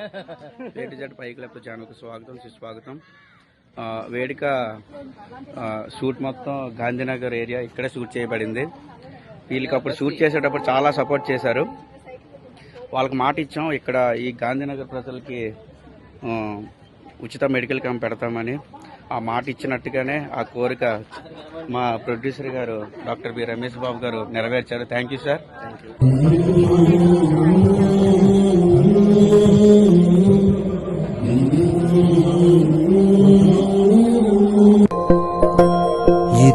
A to Z పైకి లేకపోతే ఛానల్కి స్వాగతం సుస్వాగతం. వేడుక షూట్ మొత్తం గాంధీనగర్ ఏరియా ఇక్కడే షూట్ చేయబడింది. వీళ్ళకి అప్పుడు షూట్ చేసేటప్పుడు చాలా సపోర్ట్ చేశారు. వాళ్ళకి మాట ఇచ్చాం ఇక్కడ ఈ గాంధీనగర్ ప్రజలకి ఉచిత మెడికల్ క్యాంప్ పెడతామని. ఆ మాట ఇచ్చినట్టుగానే ఆ కోరిక మా ప్రొడ్యూసర్ గారు డాక్టర్ బి రమేష్ బాబు గారు నెరవేర్చారు. థ్యాంక్ యూ సార్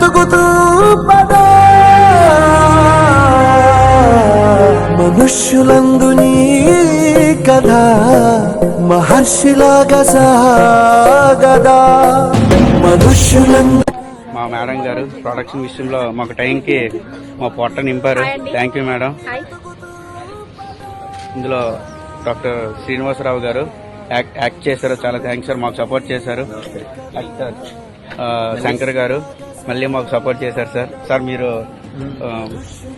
వెతుకుతూ పదా. మనుష్యులందు నీ కథ మహర్షిలాగా సాగదా. మనుష్యులందు మా మేడం గారు ప్రొడక్షన్ విషయంలో మాకు టైంకి మా పొట్ట నింపారు. Thank you madam. ఇందులో డాక్టర్ శ్రీనివాసరావు గారు యాక్ట్ యాక్ట్ చేశారు. చాలా థ్యాంక్స్ సార్. మాకు సపోర్ట్ చేశారు. యాక్టర్ శంకర్ గారు. మళ్ళీ మాకు సపోర్ట్ చేశారు సార్. సార్ మీరు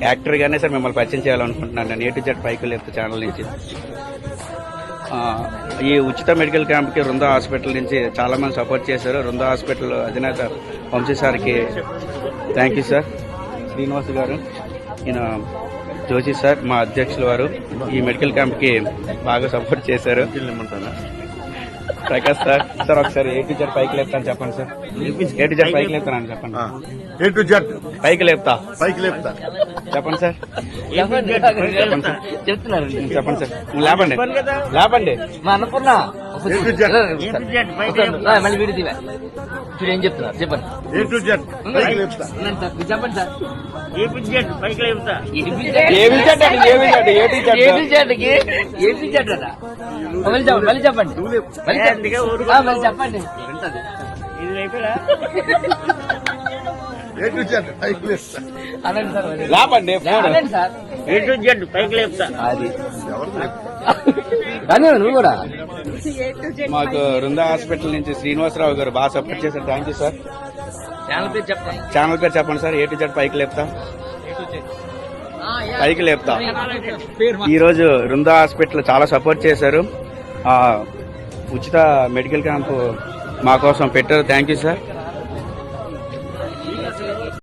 యాక్టర్ గానే సార్ మిమ్మల్ని పరిచయం చేయాలనుకుంటున్నాను నేను ఏ జెడ్ పైకి లేపు ఛానల్ నుంచి. ఈ ఉచిత మెడికల్ క్యాంప్కి వృందా హాస్పిటల్ నుంచి చాలా మంది సపోర్ట్ చేశారు. వృందా హాస్పిటల్ అధినేత వంశీ సార్కి థ్యాంక్ యూ సార్ శ్రీనివాస్ గారు ఈయన జోషి సార్ మా అధ్యక్షుల వారు ఈ మెడికల్ క్యాంప్కి బాగా సపోర్ట్ చేశారు. ప్రకాష్ సార్ సార్ ఒకసారి ఏ టు జెడ్ పైకి లేపుతాను చెప్పండి సార్ ఏ టు జెడ్ పైకి లేపుతాను చెప్పండి ఏ టు జెడ్ పైకి లేపుతా పైకి లేపుతా చెప్పండి సార్ చెప్పండి చెప్పండి సార్ చెప్తున్నారు చెప్పండి సార్ లేపండి లేపండి మా అన్నపూర్ణ జెడ్ మళ్ళీ వీడి తీవా చూడు ఏం చెప్తున్నారు చెప్పండి ఏ టు జెడ్ పైకి లేపుతా ఉన్నాను సార్ మీరు చెప్పండి సార్ చెడ్డ ఏమి చెడ్డ ఏటి ఏపీ చెట్టుకి ఏపీ చెట్టట మళ్ళీ చెప్పండి మళ్ళీ చెప్పండి మళ్ళీ చెప్పండి. ఆ, మళ్ళీ చెప్పండి. లేపండి సార్. కానీ నువ్వు కూడా. మాకు వృందా హాస్పిటల్ నుంచి శ్రీనివాసరావు గారు బాగా సపోర్ట్ చేశారు. థ్యాంక్ యూ సార్ ఛానల్ పేరు చెప్పండి. ఛానల్ పేరు చెప్పండి సార్ ఏ టు జెడ్ పైకి లేపుతా. పైకి లేపుతా. ఈ రోజు వృందా హాస్పిటల్ చాలా సపోర్ట్ చేశారు. ఉచిత మెడికల్ క్యాంప్ మా కోసం పెట్టారు. Thank you sir.